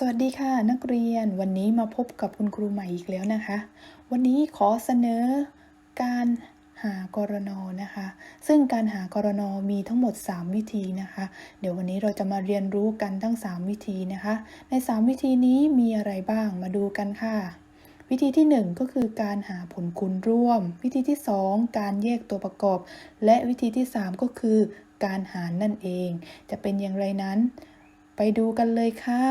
สวัสดีค่ะนักเรียนวันนี้มาพบกับคุณครูใหม่อีกแล้วนะคะ วันนี้ขอเสนอการ หากรนนะคะ ซึ่งการหากรนมีทั้งหมด 3 วิธีนะคะ เดี๋ยววันนี้เราจะมาเรียนรู้กันทั้ง 3 วิธีนะคะ ใน 3 วิธีนี้มีอะไรบ้างมาดูกันค่ะ วิธีที่ 1 ก็คือการหาผลคูณร่วม วิธีที่ 2 การแยกตัวประกอบ และวิธีที่ 3 ก็คือการหารนั่นเอง จะเป็นอย่างไรนั้น ไปดูกันเลยค่ะ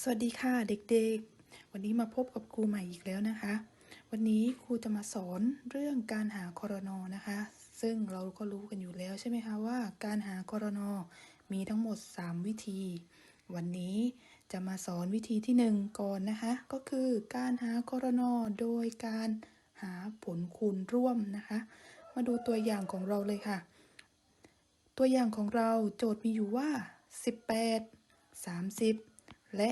สวัสดีค่ะเด็กๆ วันนี้มาพบกับครูใหม่อีกแล้วนะคะ วันนี้ครูจะมาสอนเรื่องการหาคอรนอนะคะ ซึ่งเราก็รู้กันอยู่แล้วใช่ไหมคะว่า การหาคอรนอมีทั้งหมด 3 วิธี วันนี้จะมาสอนวิธีที่ 1 ก่อนนะคะ ก็คือการหาคอรนอโดยการหาผลคูณร่วมนะคะ มาดูตัวอย่างของเราเลยค่ะ ตัวอย่างของเราโจทย์มีอยู่ว่า 18 30 และ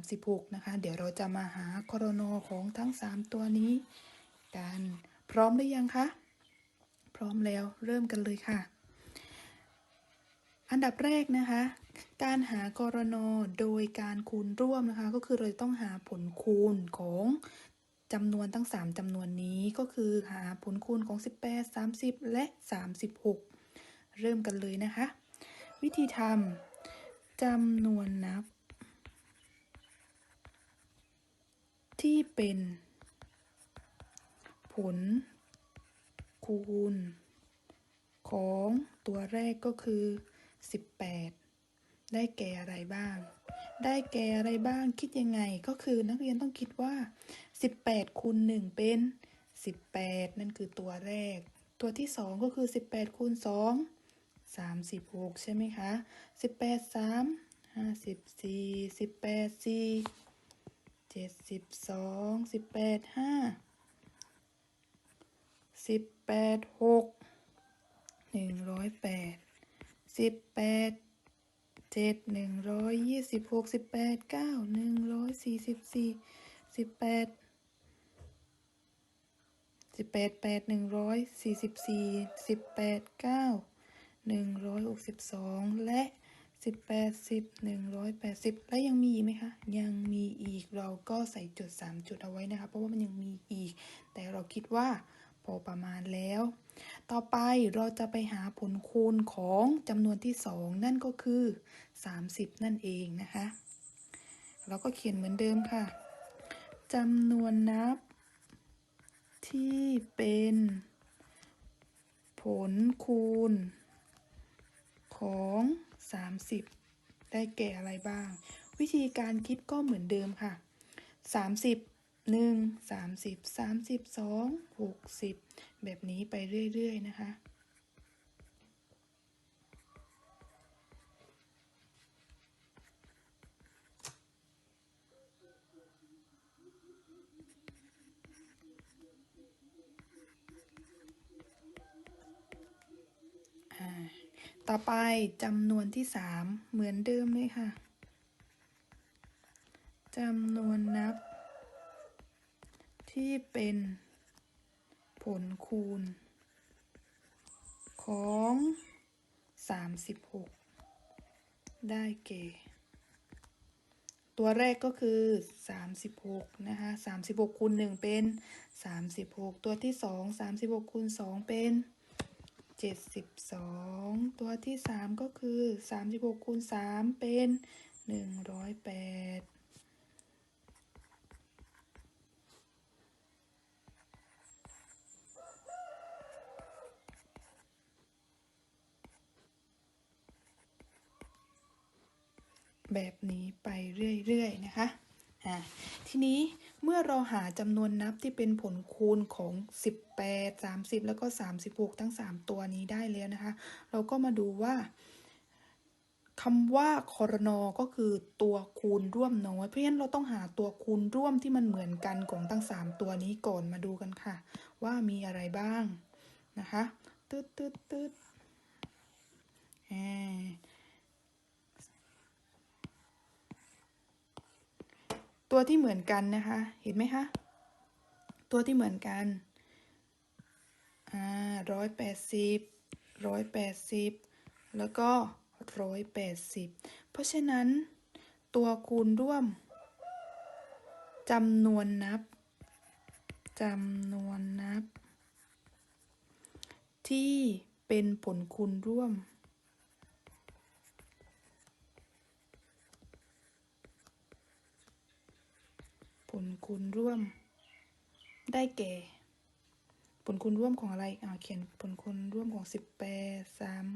36 นะคะ เดี๋ยวเราจะมาหาคอรนของทั้ง 3 ตัวนี้กันพร้อมหรือยังคะ พร้อมแล้วเริ่มกันเลยค่ะ อันดับแรกนะคะ การหากรนโดยการคูณร่วมนะคะ ก็คือเราจะต้องหาผลคูณของจำนวนทั้ง 3จำนวนนี้ก็คือหาผลคูณของ 18 30 และ 36 เริ่มกันเลยนะคะ วิธีทำจำนวนนับ ที่เป็น ผล คูณ ของตัวแรกก็คือ 18 ได้แก่อะไรบ้าง ได้แก่อะไรบ้างคิดยังไงก็คือนักเรียนต้องคิดว่า 18คูณ1เป็น 18 นั่นคือตัวแรก ตัวที่ 2 ก็คือ 18คูณ2 36 ใช่ไหมคะ 18 3 54 18 4 เจ็ดสิบสองสิบแปดห้าสิบแปดหกหนึ่งร้อยแปดสิบแปดเจ็ดหนึ่งร้อยยี่สิบหกสิบแปดเก้าหนึ่งร้อยสี่สิบสี่สิบแปดสิบแปดแปดหนึ่งร้อยสี่สิบสี่สิบแปดเก้าหนึ่งร้อยหกสิบสองและสิบแปดสิบหนึ่งร้อยแปดสิบและยังมีอีกไหมคะ ยังม อีก เราก็ใส่จุดสามจุดเอาไว้นะคะ เพราะว่ามันยังมีอีก แต่เราคิดว่าพอประมาณแล้ว ต่อไปเราจะไปหาผลคูณของจำนวนที่สองนั่นก็คือ 30 นั่นเองนะคะ เราก็เขียนเหมือนเดิมค่ะจำนวนนับ ที่เป็น ผลคูณของ 30 ได้แก่อะไรบ้าง วิธีการคิดก็เหมือนเดิมค่ะ 30 1 30 32 60 แบบนี้ไปเรื่อย ๆ นะคะต่อไปจำนวนที่สามเหมือนเดิมเลยค่ะ จำนวนนับ ที่เป็นผลคูณ ของ 36 ได้แก่ ตัวแรกก็คือ 36 นะคะ 36คูณ1เป็น 36 ตัวที่ 2 36คูณ2เป็น 72 ตัวที่ 3 ก็คือ 36คูณ3เป็น 108 แบบนี้ไปเรื่อยๆนะคะอ่าทีนี้เมื่อเราหาจำนวนนับที่เป็นผลคูณของ 18 30 แล้วก็ 36 ทั้ง 3 ตัวนี้ได้แล้วนะคะ เราก็มาดูว่าคำว่าคอรนอก็คือตัวคูณร่วมน้อยเพราะฉะนั้นเราต้องหาตัวคูณร่วมที่มันเหมือนกันของทั้งสามตัวนี้ก่อนมาดูกันค่ะ ว่ามีอะไรบ้างนะคะตืดตืดตืดอ่า ตัวที่เหมือนกันนะคะ เห็นไหมคะ ตัวที่เหมือนกัน อ่าร้อยแปดสิบร้อยแปดสิบแล้วก็ร้อยแปดสิบเพราะฉะนั้น ตัวคูณร่วมจำนวนนับจำนวนนับ ที่เป็นผลคูณร่วม ผลคูณร่วม ได้แก่ ผลคูณร่วมของอะไรอ่าเขียนผลคูณร่วมของสิบแปดสาม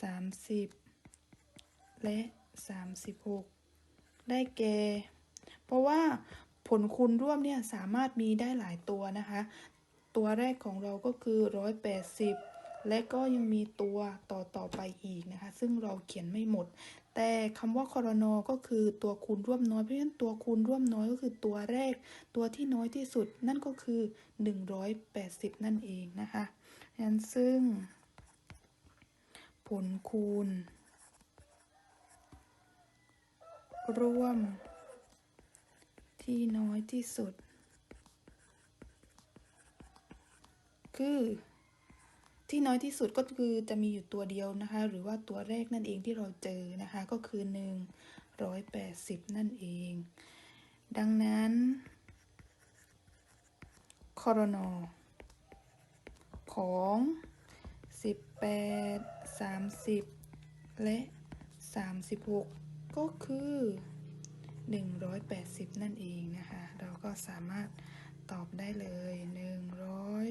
สามสิบและสามสิบหกได้แก่ เพราะว่าผลคูณร่วมเนี่ยสามารถมีได้หลายตัวนะคะ ตัวแรกของเราก็คือร้อยแปดสิบและก็ยังมีตัวต่อต่อไปอีกนะคะ ซึ่งเราเขียนไม่หมด แต่คำว่าครนก็คือตัวคูณร่วมน้อย เพราะฉะนั้นตัวคูณร่วมน้อยก็คือตัวแรก ตัวที่น้อยที่สุดนั่นก็คือ 180 นั่นเองนะคะงั้นซึ่ง ผลคูณ ร่วม ที่น้อยที่สุด คือ ที่น้อยที่สุดก็คือจะมีอยู่ตัวเดียวนะคะ หรือว่าตัวแรกนั่นเองที่เราเจอนะคะ ก็คือ 180 นั่นเอง ดังนั้นคอรนอของ 18 30 และ 36 ก็คือ 180 นั่นเองนะคะ เราก็สามารถตอบได้เลย 100